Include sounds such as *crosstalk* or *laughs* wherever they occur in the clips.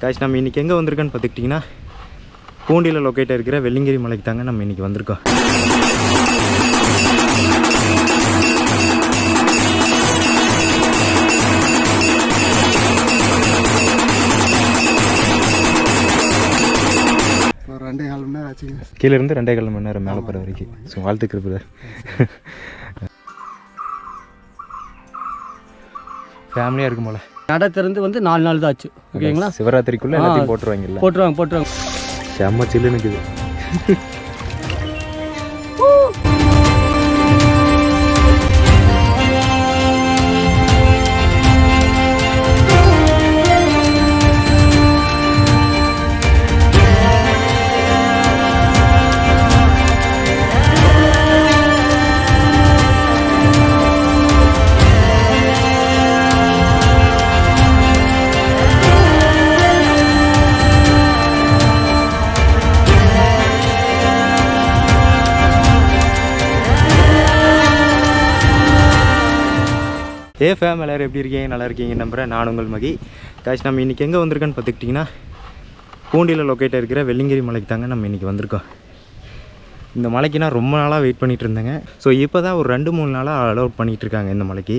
காய்ச்சி நம்ம இன்றைக்கி எங்கே வந்திருக்கோன்னு பார்த்துக்கிட்டிங்கன்னா பூண்டியில் லொக்கேட்டாக இருக்கிற வெள்ளிங்கிரி மலைக்கு தாங்க நம்ம இன்றைக்கி வந்திருக்கோம். ரெண்டே கால் மணி நேரம் ஆச்சுங்க. கீழே இருந்து ரெண்டே கால் மணி நேரம் மேலே போகிற வரைக்கும். ஸோ வாழ்த்துக்கள் பிரதர் ஃபேமிலியாக இருக்கும் போல. நடை திறந்து வந்து நாலு நாள் தான் ஆச்சு. ஓகேங்களா? சிவராத்திரிக்குள்ளே போட்டுருவாங்கல்ல. போட்டுருவாங்க போட்டுருவாங்க. செம்ம சில்லுன்னு ஏ ஃபேம் எல்லோரும் எப்படி இருக்கீங்க? நல்லா இருக்கீங்க நம்புகிறேன் நான் உங்கள் மகி. காய்ச்சி நம்ம இன்றைக்கி எங்கே வந்திருக்கோன்னு பார்த்துக்கிட்டிங்கன்னா பூண்டியில் லொக்கேட்டாக இருக்கிற வெள்ளிங்கிரி மலைக்கு தாங்க நம்ம இன்றைக்கி வந்திருக்கோம். இந்த மலைக்கு நான் ரொம்ப நாளாக வெயிட் பண்ணிகிட்டு இருந்தேங்க. ஸோ இப்போ தான் ஒரு ரெண்டு மூணு நாளாக அலோட் பண்ணிகிட்டு இருக்காங்க இந்த மலைக்கு.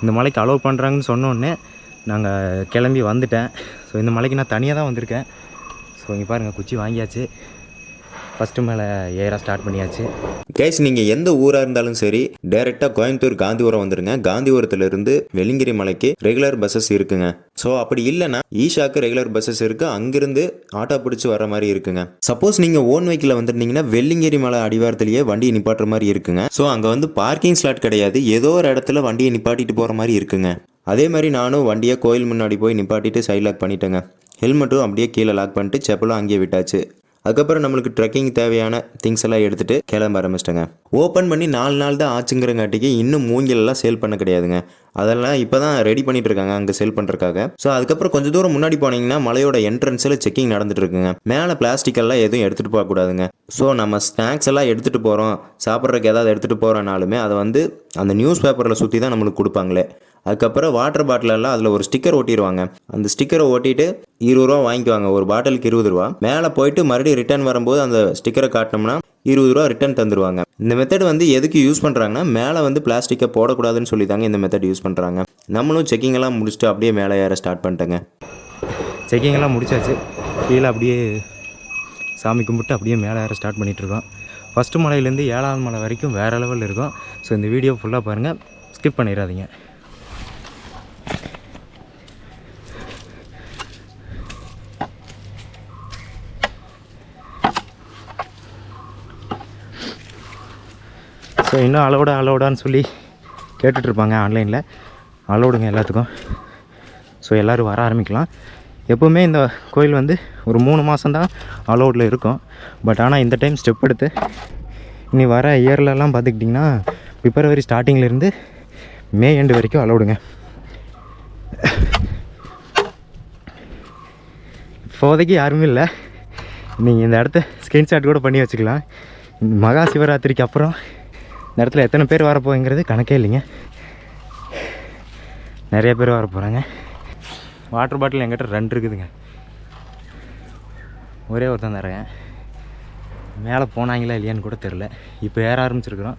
இந்த மலைக்கு அலோவ் பண்ணுறாங்கன்னு சொன்னோடனே நாங்கள் கிளம்பி வந்துட்டேன். ஸோ இந்த மலைக்கு நான் தனியாக தான் வந்திருக்கேன். ஸோ இங்கே பாருங்கள் குச்சி வாங்கியாச்சு. ஃபஸ்ட்டு மேலே ஏற ஸ்டார்ட் பண்ணியாச்சு. கேஸ் நீங்கள் எந்த ஊராக இருந்தாலும் சரி டைரெக்டாக கோயம்புத்தூர் காந்திபுரம் வந்துடுங்க காந்திபுரத்துலேருந்து வெள்ளிங்கிரி மலைக்கு ரெகுலர் பஸ்ஸஸ் இருக்குங்க. ஸோ அப்படி இல்லைன்னா ஈஷாக்கு ரெகுலர் பஸ்ஸஸ் இருக்குது அங்கேருந்து ஆட்டோ பிடிச்சி வர மாதிரி இருக்குங்க. சப்போஸ் நீங்கள் ஓன் வெஹிக்கில் வந்துருந்தீங்கன்னா வெள்ளிங்கிரி மலை அடிவாரத்திலேயே வண்டியை நிப்பாட்டுற மாதிரி இருக்குங்க. ஸோ அங்கே வந்து பார்க்கிங் ஸ்லாட் கிடையாது. ஏதோ ஒரு இடத்துல வண்டியை நிப்பாட்டிட்டு போகிற மாதிரி இருக்குங்க. அதே மாதிரி நானும் வண்டியை கோயில் முன்னாடி போய் நிப்பாட்டிட்டு சைட் லாக் பண்ணிட்டேங்க. ஹெல்மெட்டும் அப்படியே கீழே லாக் பண்ணிட்டு செப்பலும் அங்கேயே விட்டாச்சு. அதுக்கப்புறம் நம்மளுக்கு ட்ரெக்கிங் தேவையான திங்ஸ் எல்லாம் எடுத்துகிட்டு கிளம்ப ஆரம்பிச்சிட்டேங்க. ஓப்பன் பண்ணி நாலு நாள் தான் ஆச்சுங்கிறங்காட்டிக்கு இன்னும் மூங்கிலெல்லாம் சேல் பண்ண கிடையாதுங்க. அதெல்லாம் இப்போ தான் ரெடி பண்ணிட்டு இருக்காங்க அங்கே சேல் பண்ணுறதுக்காக ஸோ அதுக்கப்புறம் கொஞ்சம் தூரம் முன்னாடி போனீங்கன்னா மலையோட என்ட்ரன்ஸில் செக்கிங் நடந்துட்டு இருக்குங்க. மேலே பிளாஸ்டிக் எல்லாம் எதுவும் எடுத்துகிட்டு போகக்கூடாதுங்க ஸோ நம்ம ஸ்நாக்ஸ் எல்லாம் எடுத்துகிட்டு போகிறோம் சாப்பிட்றதுக்கு ஏதாவது எடுத்துகிட்டு போகிறனாலுமே அதை வந்து அந்த நியூஸ் பேப்பரில் சுற்றி தான் நம்மளுக்கு கொடுப்பாங்களே. அதுக்கப்புறம் வாட்டர் பாட்டிலெல்லாம் அதில் ஒரு ஸ்டிக்கர் ஒட்டிடுவாங்க அந்த ஸ்டிக்கரை ஓட்டிட்டு இருபது ரூபா வாங்கிக்குவாங்க. ஒரு பாட்டிலுக்கு இருபது ரூபா. மேலே போயிட்டு மறுபடியும் ரிட்டர்ன் வரும்போது அந்த ஸ்டிக்கரை காட்டினோம்னா இருபது ரூபா ரிட்டர்ன் தந்துடுவாங்க இந்த மெத்தட் வந்து எதுக்கு யூஸ் பண்ணுறாங்கன்னா மேலே வந்து பிளாஸ்டிக்கை போடக்கூடாதுன்னு சொல்லி தாங்க இந்த மெத்தட் யூஸ் பண்ணுறாங்க நம்மளும் செக்கிங் எல்லாம் முடிச்சுட்டு அப்படியே மேலே ஏற ஸ்டார்ட் பண்ணிட்டேங்க. செக்கிங் எல்லாம் முடிச்சாச்சு. கீழே அப்படியே சாமி கும்பிட்டு அப்படியே மேலே ஏற ஸ்டார்ட் பண்ணிகிட்ருக்கோம் ஃபஸ்ட்டு மலையிலேருந்து ஏழாவது மலை வரைக்கும் வேறு லெவலில் இருக்கும். ஸோ இந்த வீடியோ ஃபுல்லாக பாருங்கள் ஸ்கிப் பண்ணிடாதீங்க. ஸோ இன்னும் அலோடா அலோடான்னு சொல்லி கேட்டுட்ருப்பாங்க ஆன்லைனில் அலோடுங்க எல்லாத்துக்கும். ஸோ எல்லோரும் வர ஆரம்பிக்கலாம். எப்போவுமே இந்த கோயில் வந்து ஒரு மூணு மாதம்தான் அலோடில் இருக்கும். பட் ஆனால் இந்த டைம் ஸ்டெப் எடுத்து இனி வர இயர்லலாம் பார்த்துக்கிட்டிங்கன்னா பிப்ரவரி ஸ்டார்டிங்லேருந்து மே எண்டு வரைக்கும் அலோடுங்க இப்போதைக்கு யாருமே இல்லை. நீங்கள் இந்த இடத்த ஸ்க்ரீன்ஷாட் கூட பண்ணி வச்சுக்கலாம். மகா சிவராத்திரிக்கு அப்புறம் இந்த இடத்துல எத்தனை பேர் வரப்போங்கிறது கணக்கே இல்லைங்க. நிறைய பேர் வர போகிறாங்க வாட்டர் பாட்டில் எங்கிட்ட ரெண்டு இருக்குதுங்க. ஒரே ஒருத்தன் தரேன் மேலே போனாங்களா இல்லையான்னு கூட தெரில இப்போ ஏற ஆரம்பிச்சிருக்கிறோம்.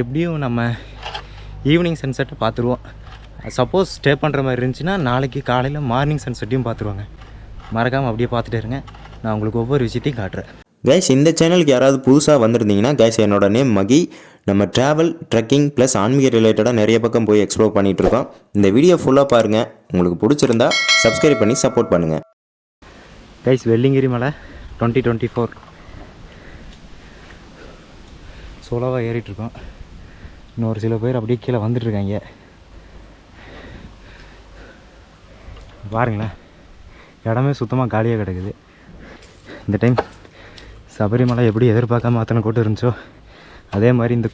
எப்படியும் நம்ம ஈவினிங் சன்செட்டை பார்த்துருவோம். சப்போஸ் ஸ்டே பண்ணுற மாதிரி இருந்துச்சுன்னா நாளைக்கு காலையில் மார்னிங் சன்செட்டையும் பார்த்துருவாங்க. மறக்காமல் அப்படியே பார்த்துட்டே இருங்க. நான் உங்களுக்கு ஒவ்வொரு விஷயத்தையும் காட்டுறேன். கைஸ் இந்த சேனலுக்கு யாராவது புதுசாக வந்திருந்தீங்கன்னா கைஸ் என்னோட நேம் மகி. நம்ம ட்ராவல் ட்ரெக்கிங் ப்ளஸ் ஆன்மீக ரிலேட்டடாக நிறைய பக்கம் போய் எக்ஸ்ப்ளோர் பண்ணிகிட்ருக்கோம் இந்த வீடியோ ஃபுல்லாக பாருங்கள் உங்களுக்கு பிடிச்சிருந்தா சப்ஸ்கிரைப் பண்ணி சப்போர்ட் பண்ணுங்கள் கைஸ் வெள்ளிங்கிரி மலை டுவெண்ட்டி டுவெண்ட்டி ஃபோர் சோலோவாக ஏறிட்டுருக்கோம். இன்னொரு சில பேர் அப்படியே கீழே வந்துட்டுருக்காங்க. பாருங்களேன். இடமே சுத்தமாக காலியாக கிடக்குது. இந்த டைம் சபரிமலை எப்படி எதிர்பார்க்காம அத்தனை கூட்டம் இருந்துச்சோ? அதே மாதிரி இந்த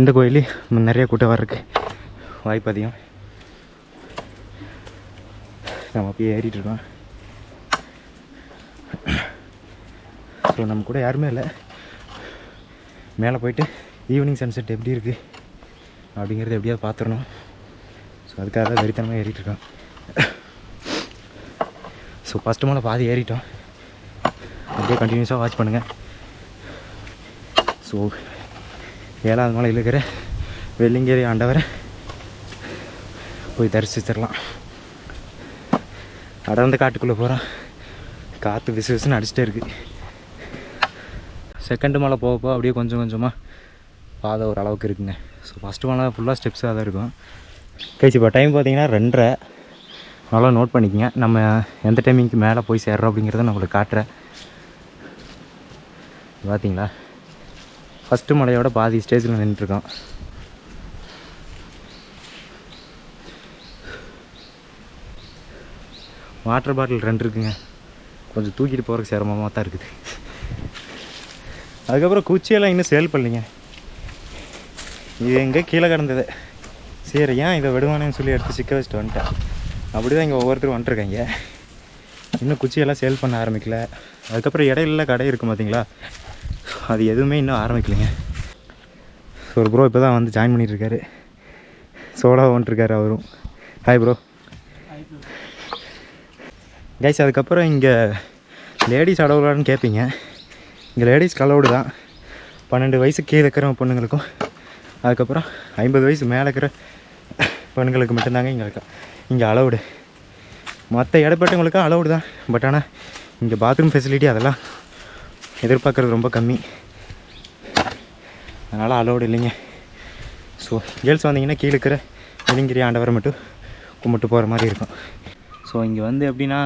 இந்த கோயிலையும் நிறைய கூட்டம் வர்றதுக்கு வாய்ப்பு அதிகம். நம்ம அப்படியே ஏறிட்டு இருக்கோம். ஸோ நம்ம கூட யாருமே இல்லை. மேலே போயிட்டு ஈவினிங் சன்செட் எப்படி இருக்குது அப்படிங்கிறத எப்படியாவது பார்த்துடணும். ஸோ அதுக்காக தான் வெறித்தனமாக ஏறிட்டு இருக்கோம். ஸோ ஃபஸ்ட்டு மேலே பாதி ஏறிட்டோம். அப்படியே கண்டினியூஸாக வாட்ச் பண்ணுங்கள் ஸோ ஏழாவது மலையில் இருக்கிற வெள்ளிங்கேரி ஆண்டவரை போய் தரிசிச்சிடலாம். அடர்ந்து காட்டுக்குள்ளே போகிறோம் காற்று விசு விசுன்னு அடிச்சிட்டே இருக்குது செகண்ட் மலை போக போக அப்படியே கொஞ்சம் கொஞ்சமாக பாதை ஒரு அளவுக்கு இருக்குங்க. ஸோ ஃபஸ்ட்டு மலை ஃபுல்லாக ஸ்டெப்ஸாக தான் இருக்கும். கழிச்சு இப்போ டைம் பார்த்தீங்கன்னா ரெண்டரை. நல்லா நோட் பண்ணிக்கங்க. நம்ம எந்த டைமிங்க்கு மேலே போய் சேர்றோம் அப்படிங்கிறத நான் உங்களுக்கு காட்டுறேன். பார்த்தீங்களா ஃபஸ்ட்டு மலையோட பாதி ஸ்டேஜில் நின்றுருக்கோம் வாட்டர் பாட்டில் ரெண்டு இருக்குங்க. கொஞ்சம் தூக்கிட்டு போகிறதுக்கு சிரமமாக தான் இருக்குது. அதுக்கப்புறம் குச்சியெல்லாம் இன்னும் சேல் பண்ணலிங்க. இது எங்கே கீழே கிடந்தது. சரி ஏன் இதை விடுவானேன்னு சொல்லி எடுத்து சிக்க வச்சுட்டு வந்துட்டேன். அப்படி தான் இங்கே ஒவ்வொருத்தரும் வந்துட்டுருக்காங்க இன்னும் குச்சியெல்லாம் சேல் பண்ண ஆரம்பிக்கல. அதுக்கப்புறம் இடையில கடை இருக்குது பார்த்தீங்களா அது எதுவுமே இன்னும் ஆரம்பிக்கலைங்க. ஸோ ஒரு ப்ரோ இப்போ தான் வந்து ஜாயின் பண்ணிட்டுருக்காரு. சோலா வந்துட்டுருக்காரு அவரும். ஹாய் ப்ரோ கைஸ் அதுக்கப்புறம் இங்கே லேடிஸ் அலவுடான்னு கேட்பீங்க இங்கே லேடிஸ் அலவுடு தான். பன்னெண்டு வயசு கீழே இருக்கிற பொண்ணுங்களுக்கும் அதுக்கப்புறம் ஐம்பது வயசு மேலே இருக்கிற பெண்களுக்கு மட்டும்தாங்க இங்கே இங்கே அலவுடு மற்ற இடப்பட்டவங்களுக்கும் அலவுடு தான். பட் ஆனால் இங்கே பாத்ரூம் ஃபெசிலிட்டி அதெல்லாம் எதிர்பார்க்குறது ரொம்ப கம்மி. அதனால் அலோடு இல்லைங்க. ஸோ கேர்ள்ஸ் வந்தீங்கன்னா கீழே இருக்கிற வெலிங்கிரி ஆண்டவரை மட்டும் கும்பிட்டு போகிற மாதிரி இருக்கும். ஸோ இங்கே வந்து எப்படின்னா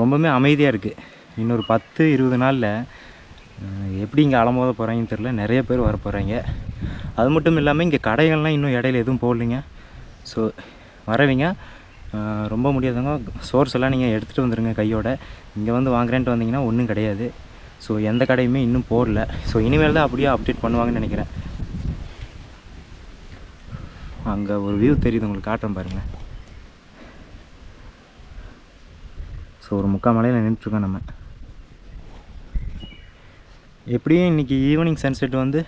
ரொம்பவுமே அமைதியாக இருக்குது இன்னொரு பத்து இருபது நாளில் எப்படி இங்கே அலமோத போகிறாங்கன்னு தெரில நிறைய பேர் வர போகிறாங்க அது மட்டும் இல்லாமல் இங்கே கடைகள்லாம் இன்னும் இடையில எதுவும் போடலைங்க. ஸோ வரவிங்க. ரொம்ப முடியாதவங்க சோர்ஸ் எல்லாம் நீங்கள் எடுத்துகிட்டு வந்துடுங்க கையோட. இங்கே வந்து வாங்குறேன்ட்டு வந்தீங்கன்னா ஒன்றும் கிடையாது. ஸோ எந்த கடையுமே இன்னும் போடல. ஸோ இனிமேல் தான் அப்படியே அப்டேட் பண்ணுவாங்கன்னு நினைக்கிறேன். அங்கே ஒரு வியூ தெரியுது உங்களுக்கு காட்டுறேன் பாருங்கள் ஸோ ஒரு முக்கால் மலையில் நின்றுட்டுருக்கோம் நம்ம. எப்படியும் இன்றைக்கி ஈவினிங் சன்செட் வந்து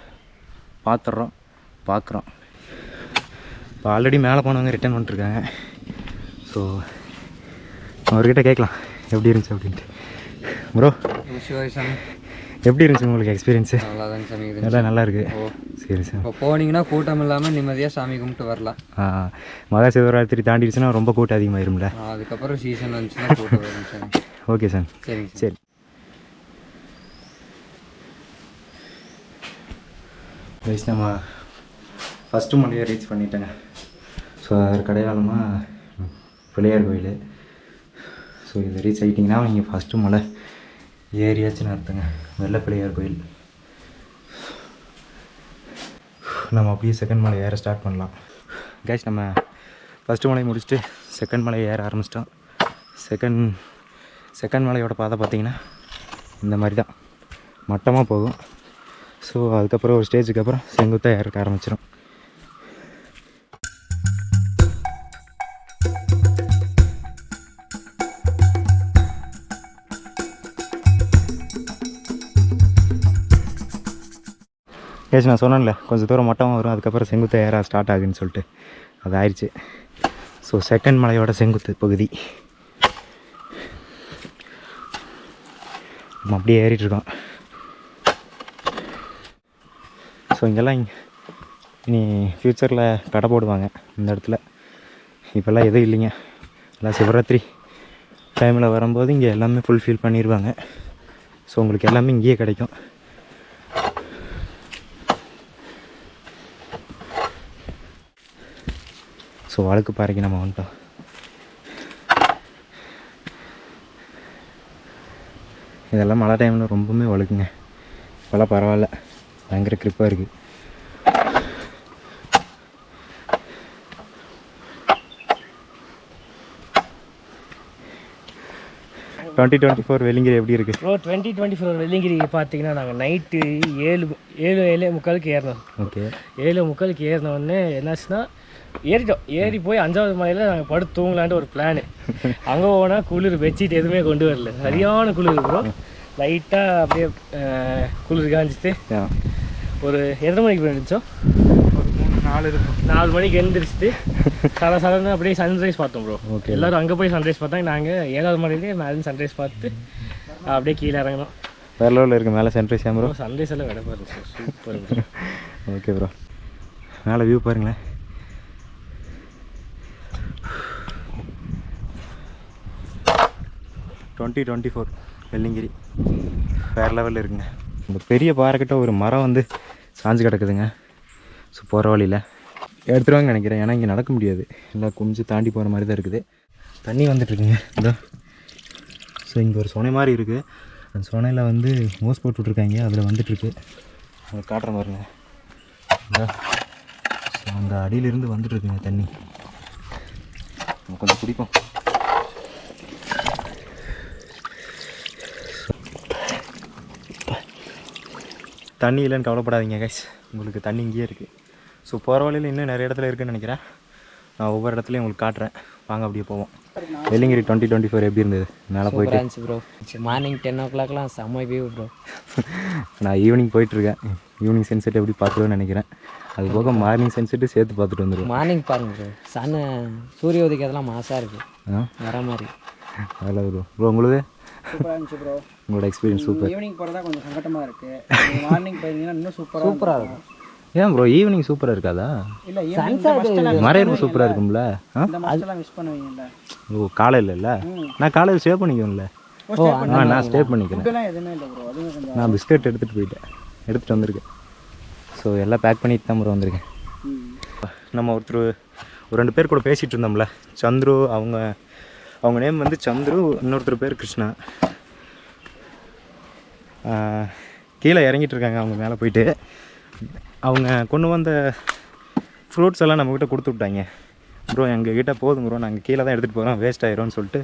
பார்த்துட்றோம் பார்க்குறோம் இப்போ ஆல்ரெடி மேலே போனவங்க ரிட்டர்ன் பண்ணிட்டுருக்காங்க. ஸோ அவர்கிட்ட கேட்கலாம் எப்படி இருந்துச்சு அப்படின்ட்டு. ப்ரோ சாமி எப்படி இருந்துச்சு உங்களுக்கு எக்ஸ்பீரியன்ஸு நல்லா தாங்க சாமி எல்லாம் நல்லா இருக்கு. ஓ. சரி சார். இப்போ போனீங்கன்னா கூட்டம் இல்லாமல் நிம்மதியாக சாமி கும்பிட்டு வரலாம். மகா சிவராத்திரி தாண்டிடுச்சுன்னா ரொம்ப கூட்டம் அதிகமாயிரும்ல? அதுக்கப்புறம் சீசன் வந்துச்சுன்னா கூட்டம் வரும் சாமி. Okay sir. சரிங்க சார். சரி. கைஸ் நம்ம ஃபஸ்ட்டு மலையை ரீச் பண்ணிட்டேங்க. ஸோ அது கடையாளமாக பிள்ளையார் கோயில். ஸோ இதை ரீச் ஆகிட்டிங்கன்னா நீங்கள் ஃபஸ்ட்டு மலை ஏறியாச்சுன்னு அர்த்தங்க. வெள்ளப்பிள்ளையார் கோயில். நம்ம அப்படியே செகண்ட் மலை ஏற ஸ்டார்ட் பண்ணலாம். கேஷ் நம்ம ஃபஸ்ட்டு மலையை முடிச்சுட்டு செகண்ட் மலையை ஏற ஆரம்பிச்சிட்டோம். செகண்ட் செகண்ட் மலையோட பாதை பார்த்திங்கன்னா இந்த மாதிரி தான். மட்டமாக போகும். ஸோ அதுக்கப்புறம் ஒரு ஸ்டேஜுக்கு அப்புறம் செங்குத்தாக ஏறக்க ஆரம்பிச்சிடும் ஏச்சு நான் சொன்னேன்ல கொஞ்சம் தூரம் மட்டமாக வரும் அதுக்கப்புறம் செங்குத்து ஏற ஸ்டார்ட் ஆகுதுன்னு சொல்லிட்டு. அது ஆயிடுச்சு. ஸோ செகண்ட் மலையோட செங்குத்து பகுதி. நம்ம அப்படியே ஏறிட்டு இருக்கோம். ஸோ இங்கெல்லாம் இங்கே இனி ஃப்யூச்சரில் கடை போடுவாங்க இந்த இடத்துல. இப்போல்லாம் எதுவும் இல்லைங்க. எல்லாம் சிவராத்திரி டைமில் வரும்போது இங்கே எல்லாமே ஃபுல்ஃபில் பண்ணிடுவாங்க ஸோ உங்களுக்கு எல்லாமே இங்கேயே கிடைக்கும். ஸோ வழுக்கு பாறைக்கு நம்ம வந்துட்டோம். இதெல்லாம் மழை டைமில் ரொம்பவுமே வழுக்குங்க. இப்போல்லாம் பரவாயில்ல. பயங்கர கிரிப்பாக இருக்குது டுவெண்ட்டி டுவெண்ட்டி ஃபோர் வெள்ளிங்கிரி எப்படி இருக்குது bro twenty twenty four Velliangiri பார்த்தீங்கன்னா நாங்கள் நைட்டு ஏழு ஏழு ஏழு முக்காலுக்கு ஏறினோம். ஓகே ஏழு முக்காலுக்கு ஏறின உடனே என்னாச்சுன்னா ஏறிட்டோம் ஏறி போய் அஞ்சாவது மலையில் நாங்கள் படுத்து தூங்கலான்ட்டு ஒரு பிளானு அங்கே போனால் குளிர் பெட்ஷீட் எதுவுமே கொண்டு வரல. சரியான குளிர் ப்ரோ லைட்டாக அப்படியே குளிர் காஞ்சிட்டு ஒரு எத்தனை மணிக்கு போய் நினச்சோம் ஒரு மூணு நாலு நாலு மணிக்கு எழுந்திரிச்சிட்டு சட சடன்னு அப்படியே சன்ரைஸ் பார்த்தோம் ப்ரோ Okay. எல்லாரும் அங்கே போய் சன்ரைஸ் பார்த்தாங்க. நாங்கள் ஏழாவது மணிலேயே மேலே சன்ரைஸ் பார்த்து அப்படியே கீழே இறங்கணும் வேற லெவலில் இருக்குது மேலே சென்ட்ரஸ் ப்ரோ ப்ரோ சன்ரைஸ் எல்லாம் விட பாருங்க சூப்பர் ப்ரோ ஓகே ப்ரோ மேலே வியூ பாருங்களேன். Twenty twenty four Velliangiri. வேறு லெவலில் இருக்குங்க. இந்த பெரிய பாறைக்கிட்ட ஒரு மரம் வந்து சாஞ்சு கிடக்குதுங்க. ஸோ போகிற வழியில். எடுத்துருவாங்க நினைக்கிறேன். ஏன்னா இங்கே நடக்க முடியாது. எல்லாம் கொஞ்சம் தாண்டி போகிற மாதிரி தான் இருக்குது. தண்ணி வந்துட்டுருக்குங்க. இதோ. ஸோ இங்கே ஒரு சுனை மாதிரி இருக்குது அந்த சுனையில் வந்து மோஸ் போட்டு விட்ருக்காங்க அதில் வந்துட்டுருக்கு. உங்களுக்கு காட்டுற மாதிரிங்க இதோ. ஸோ அந்த அடியிலிருந்து வந்துட்டுருக்குங்க தண்ணி. நம்ம கொஞ்சம் குடிப்போம். தண்ணி இல்லைன்னு கவலைப்படாதீங்க கைஸ் உங்களுக்கு தண்ணி இங்கேயே இருக்குது ஸோ போகிற வழியில் இன்னும் நிறைய இடத்துல இருக்குன்னு நினைக்கிறேன். நான் ஒவ்வொரு இடத்துலையும் உங்களுக்கு காட்டுறேன். வாங்க அப்படியே போவோம். வெள்ளிங்கிரி டுவெண்ட்டி டுவெண்ட்டி ஃபோர் எப்படி இருந்தது? மேலே போயிட்டு. இருந்துச்சு ப்ரோ மார்னிங் டென் ஓ கிளாக்லாம் செம்ம வியூ ப்ரோ நான் ஈவினிங் போயிட்டுருக்கேன் ஈவினிங் சன்செட் எப்படி பார்த்துருவேன்னு நினைக்கிறேன். அது போக *laughs* மார்னிங் சன்செட்டு சேர்த்து பார்த்துட்டு வந்துடுவேன் மார்னிங் பாருங்க ப்ரோ சன் சூரிய உதிக்கிறதுலாம் மாசாக இருக்குது ஆ? வர மாதிரி. அதில் ப்ரோ ப்ரோ உங்களுக்கு ப்ரோ உங்களோட எக்ஸ்பீரியன்ஸ் சூப்பர் ஈவினிங் போகிறதா கொஞ்சம் சங்கட்டமாக இருக்குது மார்னிங் போயிருந்தீங்கன்னா இன்னும் சூப்பராக சூப்பராக இருக்கும். ஏன் ப்ரோ ஈவினிங் சூப்பராக இருக்காதா? இல்லை மறையிறது சூப்பராக இருக்கும்ல? மஸ்டெல்லாம் மிஸ் பண்ணுவீங்கல்ல. ஓ காலையில் இல்லை? நான் காலையில் ஸ்டே பண்ணிக்குவேன்ல. ஓ நான் ஸ்டே பண்ணிக்கிறேன். நான் பிஸ்கட் எடுத்துகிட்டு போயிட்டேன். எடுத்துகிட்டு வந்திருக்கேன். ஸோ எல்லாம் பேக் பண்ணிட்டு தான் ப்ரோ வந்திருக்கேன். நம்ம ஒருத்தர் ஒரு ரெண்டு பேர் கூட பேசிகிட்டு இருந்தோம்ல. சந்துரு அவங்க அவங்க நேம் வந்து சந்துரு இன்னொருத்தர் பேர் கிருஷ்ணா. கீழே இறங்கிட்டு இருக்காங்க அவங்க மேலே போயிட்டு. அவங்க கொண்டு வந்த ஃப்ரூட்ஸ் எல்லாம் நம்மக்கிட்ட கொடுத்து விட்டாங்க. ப்ரோ எங்கள் கிட்ட போதும் ப்ரோ நாங்கள் கீழே தான் எடுத்துகிட்டு போகிறோம் வேஸ்ட் ஆயிரும்னு சொல்லிட்டு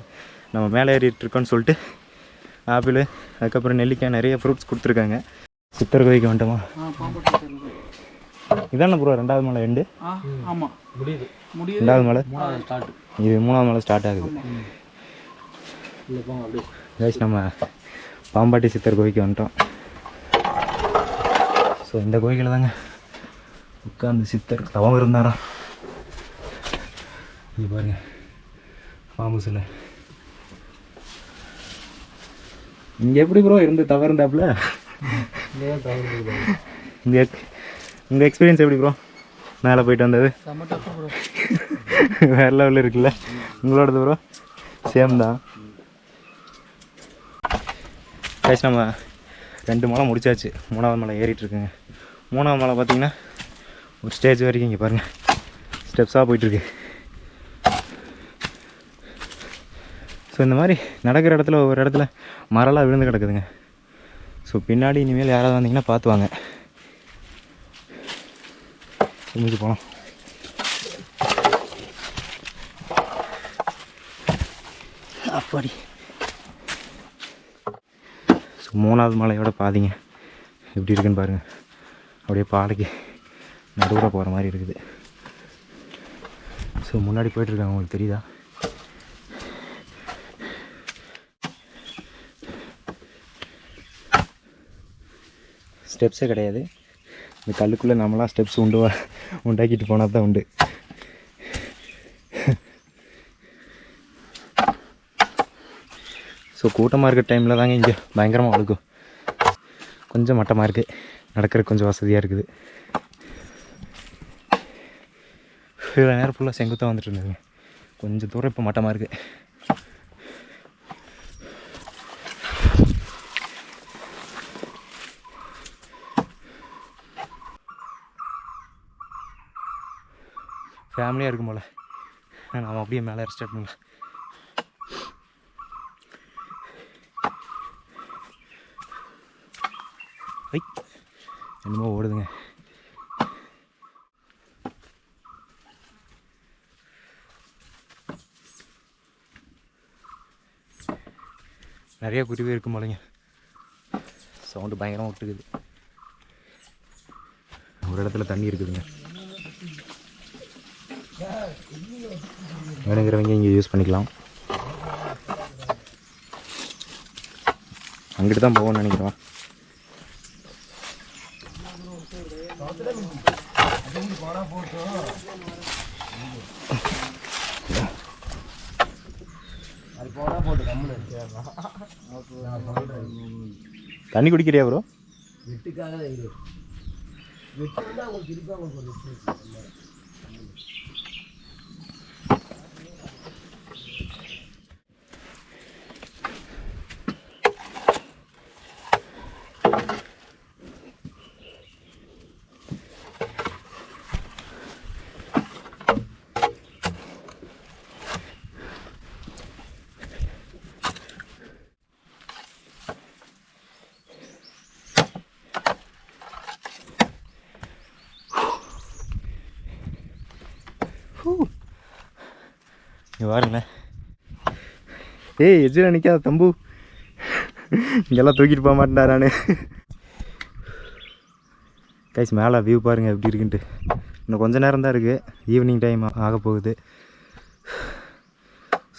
நம்ம மேலே ஏறிட்டு இருக்கோம்னு சொல்லிட்டு ஆப்பிள் அதுக்கப்புறம் நெல்லிக்காய் நிறைய ஃப்ரூட்ஸ் கொடுத்துருக்காங்க. சித்தர் கோயிலுக்கு வந்துட்டோமா இதானே ப்ரோ ரெண்டாவது மலை எண்டு ஆ ஆமாம் முடியுது. முடியுது. ரெண்டாவது மலை? இது மூணாவது மலை ஸ்டார்ட் ஆகுது. கைஸ் நம்ம பாம்பாட்டி சித்தர் கோயிலுக்கு வந்துட்டோம். ஸோ இந்த கோயிலில் தாங்க உட்காந்து சித்தர் தவம் இருந்தாராம் இங்கே பாருங்க பாம்பு சிலை. இங்கே எப்படி ப்ரோ இருந்து தவறுந்தாப்புல? இங்கே உங்கள் எக்ஸ்பீரியன்ஸ் எப்படி ப்ரோ மேலே போயிட்டு வந்தது? வேற லெவலில் இருக்குல்ல. உங்களோடது ப்ரோ சேம் தான். கைஸ் நம்ம ரெண்டு மலை முடிச்சாச்சு. மூணாவது மலை ஏறிட்டுருக்குங்க. மூணாவது மலை பார்த்தீங்கன்னா ஒரு ஸ்டேஜ் வரைக்கும் இங்கே பாருங்கள் ஸ்டெப்ஸாக போயிட்டுருக்கு. ஸோ இந்த மாதிரி நடக்கிற இடத்துல ஒவ்வொரு இடத்துல மரலாம் விழுந்து கிடக்குதுங்க. ஸோ பின்னாடி இனிமேல் யாராவது வந்தீங்கன்னா பார்த்து வாங்க முடிஞ்சு போகலாம் அப்படி மூணாவது மலையோட பாதிங்க. எப்படி இருக்குன்னு பாருங்கள் அப்படியே பாலைக்கு நடுவில் போகிற மாதிரி இருக்குது. ஸோ முன்னாடி போயிட்டுருக்காங்க உங்களுக்கு தெரியுதா? ஸ்டெப்ஸே கிடையாது. இந்த கல்லுக்குள்ளே நம்மளாம் ஸ்டெப்ஸ் உண்டு உண்டாக்கிட்டு போனால் தான் உண்டு. ஸோ கூட்டமாக இருக்கிற டைமில் தாங்க இங்கே பயங்கரமாக இருக்கும் கொஞ்சம் மட்டமாக இருக்குது நடக்கிறதுக்கு கொஞ்சம் வசதியாக இருக்குது. இவ்வளோ நேரம் ஃபுல்லாக செங்குத்தாக வந்துட்டு இருந்ததுங்க கொஞ்சம் தூரம் இப்போ மட்டமாக இருக்குது ஃபேமிலியாக இருக்கும் போல். நம்ம அப்படியே மேலே ஸ்டார்ட் பண்ணலாம் என்னமோ ஓடுதுங்க. நிறைய குருவி இருக்கும் போலங்க. சவுண்டு பயங்கரமாக விட்டுக்குது ஒரு இடத்துல தண்ணி இருக்குதுங்க. வேணுங்கிறவங்க இங்கே யூஸ் பண்ணிக்கலாம். அங்கிட்டு தான் போவோம்னு நினைக்கிறோம். தண்ணி குடிக்கிறியா ப்ரோ இங்கே பாருங்களேன் ஏய் எஜ்ஜில் நிற்காத தம்பு. இங்கெல்லாம் தூக்கிட்டு போக மாட்டேன்டா நான். கைஸ் மேலே வியூ பாருங்கள் எப்படி இருக்குன்ட்டு. இன்னும் கொஞ்ச நேரம் தான் இருக்குது ஈவினிங் டைம் ஆக போகுது.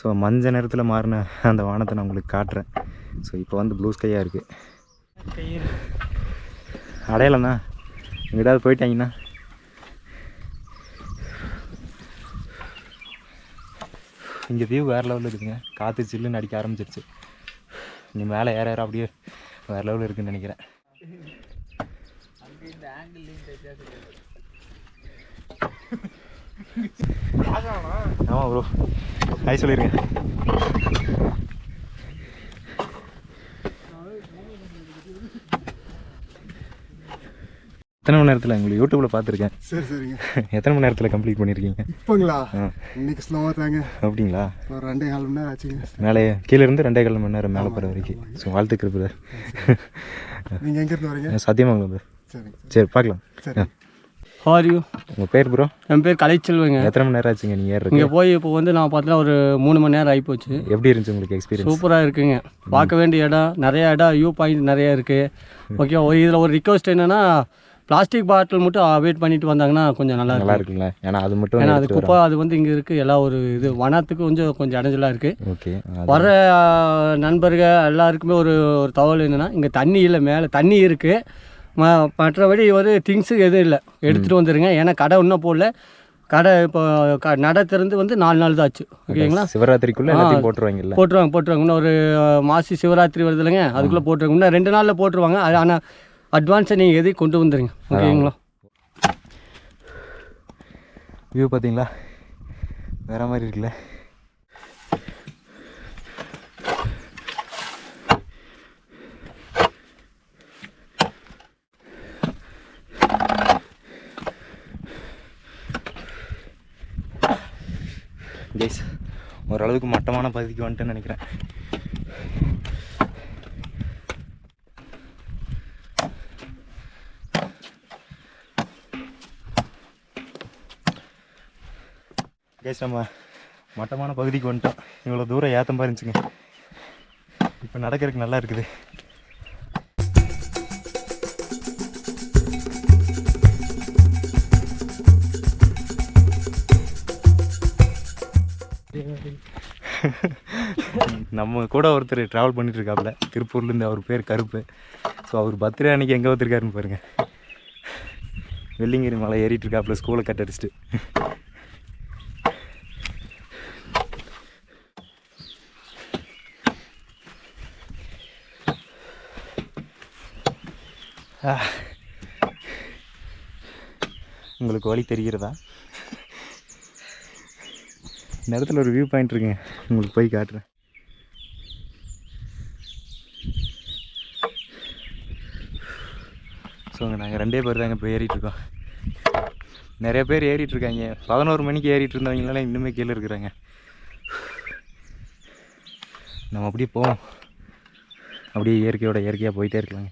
ஸோ மஞ்ச நேரத்தில் மாறின அந்த வானத்தை நான் உங்களுக்கு காட்டுறேன். ஸோ இப்போ வந்து ப்ளூ ஸ்கையாக இருக்குது அடையாளம் தான் எங்கிட்டாவது போயிட்டாங்கன்னா இங்கே வியூ வேறு லெவலில் இருக்குதுங்க. காற்று சில்லுன்னு அடிக்க ஆரம்பிச்சிருச்சு. நீ மேலே ஏற ஏற அப்படியே வேறு லெவலில் இருக்குன்னு நினைக்கிறேன். ஆமாம் ப்ரோ ஹாய் சொல்லிடுங்க எத்தனை மணி நேரத்தில் உங்களுக்கு யூடியூப்பில் பார்த்துருக்கேன்? சரி சரிங்க. *laughs* எத்தனை மணி நேரத்தில் கம்ப்ளீட் பண்ணியிருக்கீங்க இப்போங்களா. இன்னைக்கு ஸ்லோவாக தாங்க. அப்படிங்களா? ஒரு ரெண்டே கால் மணி நேரம் ஆச்சுங்க. மேலே கீழே இருந்து ரெண்டே கால் மணி நேரம் மேலே போகிற வரைக்கும். ஸோ வாழ்த்துக்கள் பிரதர் நீங்கள் எங்கேருந்து வரீங்க? சத்தியமங்கலம். சரிங்க சரி. பார்க்கலாம். சரி. ஹார் யூ உங்கள் பேர் ப்ரோ என் பேர் கலைச்செல்வங்க. எத்தனை மணி நேரம் ஆச்சுங்க நீங்கள் இங்கே போய் இப்போ வந்து நான் பார்த்தீங்கன்னா ஒரு மூணு மணி நேரம் ஆகிப்போச்சு எப்படி இருந்துச்சு உங்களுக்கு எக்ஸ்பீரியன்ஸ் சூப்பராக இருக்குங்க. பார்க்க வேண்டிய இடம் நிறைய இடம் வியூ பாயிண்ட் நிறைய இருக்குது *laughs* ஓகே ஒரு இதில் ஒரு ரிக்வஸ்ட் என்னென்னா பிளாஸ்டிக் பாட்டில் மட்டும் அவாய்ட் பண்ணிட்டு வந்தாங்கன்னா கொஞ்சம் நல்லா நல்லா இருக்கும். இருக்குங்களா ஏன்னா அது மட்டும் ஏன்னா அது குப்பை அது வந்து இங்கே இருக்குது எல்லாம் ஒரு இது வனத்துக்கு கொஞ்சம் கொஞ்சம் இடைஞ்சலாக இருக்குது ஓகே வர நண்பர்கள் எல்லாருக்குமே ஒரு ஒரு தகவல் என்னென்னா இங்கே தண்ணி இல்லை மேலே தண்ணி இருக்குது ம மற்றபடி ஒரு திங்ஸு எதுவும் இல்லை. எடுத்துகிட்டு வந்துடுங்க ஏன்னா கடை இன்னும் போடல. கடை இப்போ க நடை திறந்து வந்து நாலு நாள் தான் ஆச்சு. ஓகேங்களா? சிவராத்திரிக்குள்ள போட்டுருவாங்கல்ல போட்டுருவாங்க போட்டுருவாங்க இன்னும் ஒரு மாசி சிவராத்திரி வருது இல்லைங்க அதுக்குள்ளே போட்டுருவாங்க. இன்னும் ரெண்டு நாளில் போட்டுருவாங்க. அது ஆனால் அட்வான்ஸை நீங்கள் எதையும் கொண்டு வந்துடுங்க ஓகேங்களா? வியூ பார்த்தீங்களா? வேற மாதிரி இருக்குல்ல. கைஸ் ஓரளவுக்கு மட்டமான பகுதிக்கு வந்துட்டேன்னு நினைக்கிறேன். ஆல்மோஸ்ட் நம்ம மட்டமான பகுதிக்கு வந்துட்டோம். இவ்வளோ தூரம் ஏத்தம் இருந்துச்சுங்க இப்போ நடக்கிறதுக்கு நல்லா இருக்குது. நம்ம கூட ஒருத்தர் ட்ராவல் பண்ணிட்டு இருக்காப்புல. திருப்பூர்லேருந்து அவர் பேர் கருப்பு. ஸோ அவர் பர்த்டே அன்னைக்கு எங்கே வந்துருக்காருன்னு பாருங்கள் வெள்ளிங்கிரி மலை ஏறிட்டு இருக்காப்புல ஸ்கூலை கட்டடிச்சிட்டு. உங்களுக்கு வழி தெரிகிறதா? இந்த இடத்துல ஒரு வியூ பாயிண்ட் இருக்குங்க. உங்களுக்கு போய் காட்டுறேன். ஸோ நாங்கள் ரெண்டே பேர் தாங்க இப்போ ஏறிட்டுருக்கோம் நிறைய பேர் ஏறிட்டு இருக்காங்க. பதினோரு மணிக்கு ஏறிட்டு இருந்தவங்களாம் இன்னுமே கீழே இருக்கிறாங்க. நம்ம அப்படியே போவோம். அப்படியே இயற்கையோட இயற்கையாக போயிட்டே இருக்கலாங்க.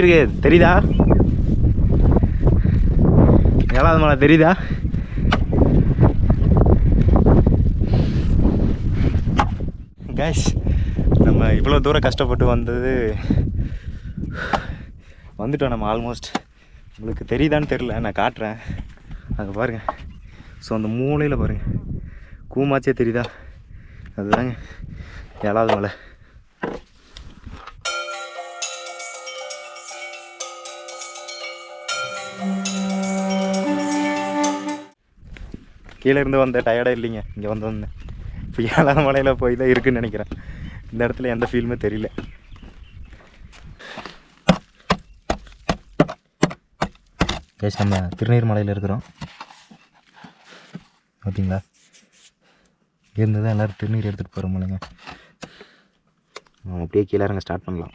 இருக்கு தெரியுதா? ஏழாவது மலை தெரியுதா? கேஷ் நம்ம இவ்வளோ தூரம் கஷ்டப்பட்டு வந்தது வந்துட்டோம் நம்ம ஆல்மோஸ்ட் உங்களுக்கு தெரியுதான்னு தெரில நான் காட்டுறேன். அங்கே பாருங்கள் ஸோ அந்த மூளையில் பாருங்கள் கூமாச்சே தெரியுதா? அதுதாங்க. ஏழாவது மலை. கீழே இருந்து வந்த டயர்டாக இல்லைங்க. இங்கே வந்து வந்தேன் இப்போ ஏழாவது மலையில் போய் தான் இருக்குன்னு நினைக்கிறேன். இந்த இடத்துல எந்த ஃபீலுமே தெரியல. கேஸ் நம்ம திருநீர் மலையில் இருக்கிறோம். ஓகேங்களா இருந்து தான் எல்லோரும் திருநீர் எடுத்துகிட்டு போகிறோம் மலைங்க. அப்படியே கீழே இறங்க ஸ்டார்ட் பண்ணலாம்.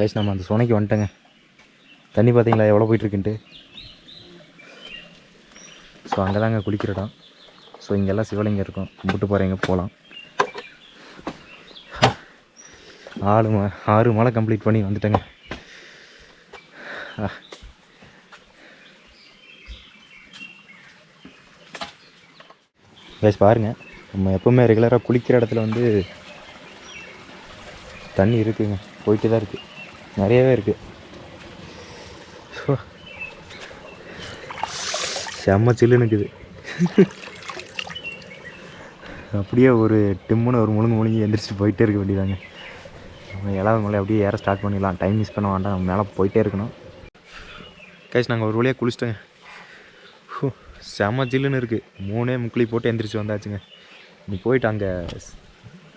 கைஸ் நம்ம அந்த சுனைக்கு வந்துட்டேங்க. தண்ணி பார்த்தீங்களா எவ்வளோ போயிட்டுருக்குன்ட்டு. ஸோ அங்கே தாங்க குளிக்கிற இடம். ஸோ இங்கெல்லாம் சிவலிங்கம் இருக்கும். கும்பிட்டு போகிறீங்க போகலாம் ஆறு ம ஆறு மலை கம்ப்ளீட் பண்ணி வந்துட்டேங்க. கைஸ் பாருங்கள் நம்ம எப்போவுமே ரெகுலராக குளிக்கிற இடத்துல வந்து தண்ணி இருக்குங்க. போயிட்டு தான் இருக்குது நிறையவே இருக்குது செம்ம சில்லுன்னு இருக்குது அப்படியே ஒரு டிம்முன்னு ஒரு முழுங்கு முழுங்கி எந்திரிச்சு போயிட்டே இருக்க வேண்டியதாங்க நம்ம ஏழாவது மலை அப்படியே ஏற ஸ்டார்ட் பண்ணிடலாம். டைம் மிஸ் பண்ண வேண்டாம். நம்ம மேலே போயிட்டே இருக்கணும். கைஸ் நாங்கள் ஒரு வழியாக குளிச்சிட்டோங்க. ஹோ செம்ம ஜில்லுன்னு இருக்குது மூணே முக்குளி போட்டு எந்திரிச்சு வந்தாச்சுங்க. நீ போயிட்டு அங்கே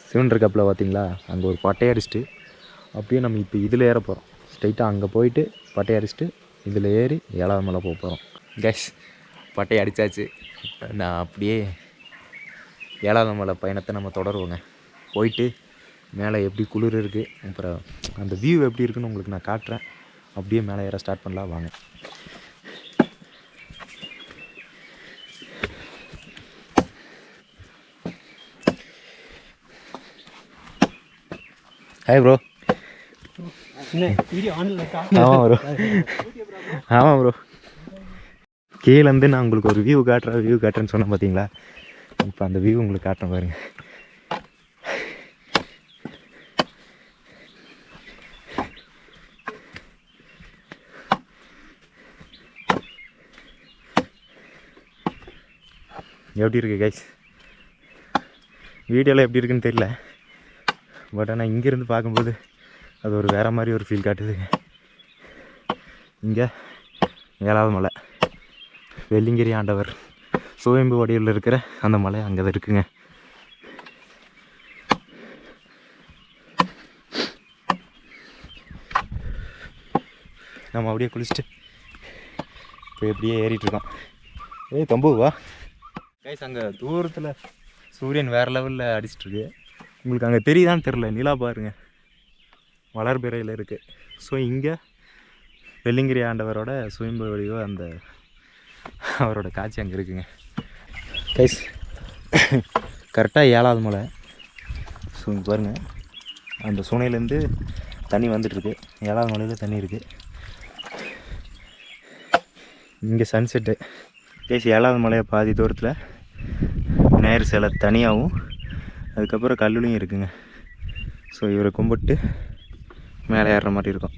சிவன் கப்பில் பார்த்தீங்களா அங்கே ஒரு பட்டையடிச்சிட்டு அப்படியே நம்ம இப்போ இதில் ஏற போகிறோம். ஸ்ட்ரைட்டாக அங்கே போயிட்டு பட்டை அடிச்சுட்டு இதில் ஏறி ஏழாவது மலை போக போகிறோம். கேஸ் பட்டை அடித்தாச்சு நான் அப்படியே ஏழாவது மலை பயணத்தை நம்ம தொடருவோங்க. போயிட்டு மேலே எப்படி குளிர் இருக்குது அப்புறம் அந்த வியூ எப்படி இருக்குன்னு உங்களுக்கு நான் காட்டுறேன். அப்படியே மேலே ஏற ஸ்டார்ட் பண்ணலாம் வாங்க. ஹாய் ப்ரோ ஆமாம் ப்ரோ ஆமாம் ப்ரோ கீழேருந்து நான் உங்களுக்கு ஒரு வியூ காட்டுறேன் வியூ காட்டுறேன்னு சொன்னேன் பார்த்தீங்களா இப்போ அந்த வியூ உங்களுக்கு காட்டுறேன் பாருங்கள் எப்படி இருக்கு கைஸ் வீடியோவில் எப்படி இருக்குன்னு தெரியல. பட் ஆனால் இங்கேருந்து பார்க்கும்போது அது ஒரு வேறு மாதிரி ஒரு ஃபீல் காட்டுதுங்க இங்கே ஏழாவது மலை. வெள்ளிங்கிரி ஆண்டவர் சுயம்பு வடிவில் இருக்கிற அந்த மலை அங்கே தான் இருக்குங்க. நம்ம அப்படியே குளிச்சுட்டு இப்போ எப்படியே ஏறிட்டுருக்கோம் ஏய் தம்புவா கைஸ் அங்கே தூரத்தில் சூரியன் வேறு லெவலில் அடிச்சிட்ருக்கு உங்களுக்கு அங்கே தெரியுதான்னு தெரில நிலா பாருங்கள் வளர்பிறையில் இருக்குது ஸோ இங்கே வெள்ளிங்கிரி ஆண்டவரோட சுயம்பு வடிவோ அந்த அவரோட காட்சி அங்கே இருக்குங்க. கைஸ் கரெக்டாக ஏழாவது மலை. ஸோ இங்கே பாருங்கள் அந்த சுனையிலேருந்து தண்ணி வந்துட்டுருக்கு ஏழாவது மலையில் தண்ணி இருக்குது இங்கே சன்செட்டு கைஸ் ஏழாவது மலையை பாதி தூரத்தில் விநாயகர் சிலை தனியாகவும் அதுக்கப்புறம் கல்லுலையும் இருக்குங்க. ஸோ இவரை கும்பிட்டு மேலே ஏறுற மாதிரி இருக்கும்.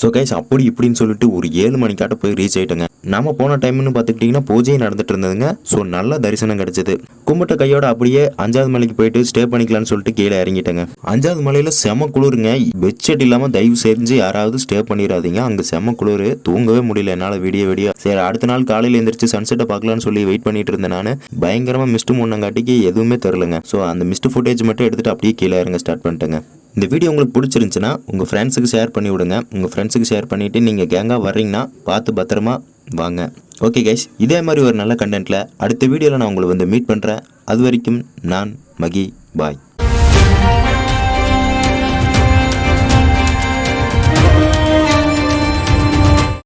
ஸோ கைஸ் அப்படி இப்படின்னு சொல்லிட்டு ஒரு ஏழு மணிக்காட்ட போய் ரீச் ஆயிட்டேங்க. நம்ம போன டைம்னு பார்த்துக்கிட்டிங்கன்னா பூஜை நடந்துட்டு இருந்ததுங்க. ஸோ நல்ல தரிசனம் கிடச்சிது. கும்பிட்ட கையோட அப்படியே அஞ்சாவது மலைக்கு போயிட்டு ஸ்டே பண்ணிக்கலாம்னு சொல்லிட்டு கீழே இறங்கிட்டேங்க. அஞ்சாவது மலையில் செம குளிருங்க. பெட்ஷீட் இல்லாமல் தயவு செஞ்சு யாராவது ஸ்டே பண்ணிடாதீங்க அங்கே செம குளிர். தூங்கவே முடியல என்னால் விடிய விடிய. சரி அடுத்த நாள் காலையில் எழுந்திரிச்சு சன்செட்டை பார்க்கலாம்னு சொல்லி வெயிட் பண்ணிட்டு இருந்தேன் நான். பயங்கரமாக மிஸ்ட் முன்னங்காட்டிக்கு எதுவுமே தெரிலங்க ஸோ அந்த மிஸ்ட் ஃபுட்டேஜ் மட்டும் எடுத்துகிட்டு அப்படியே கீழே இறங்க ஸ்டார்ட் பண்ணிட்டேங்க. இந்த வீடியோ உங்களுக்கு பிடிச்சிருந்துச்சுன்னா உங்கள் ஃப்ரெண்ட்ஸுக்கு ஷேர் பண்ணி விடுங்க. உங்கள் ஃப்ரெண்ட்ஸுக்கு ஷேர் பண்ணிவிட்டு நீங்கள் கேங்காக வர்றீங்கன்னா பார்த்து பத்திரமா வாங்க. ஓகே கைஸ் இதே மாதிரி ஒரு நல்ல கண்டென்ட்டில் அடுத்த வீடியோவில் நான் உங்களை வந்து மீட் பண்ணுறேன் அது வரைக்கும் நான் மகி பாய்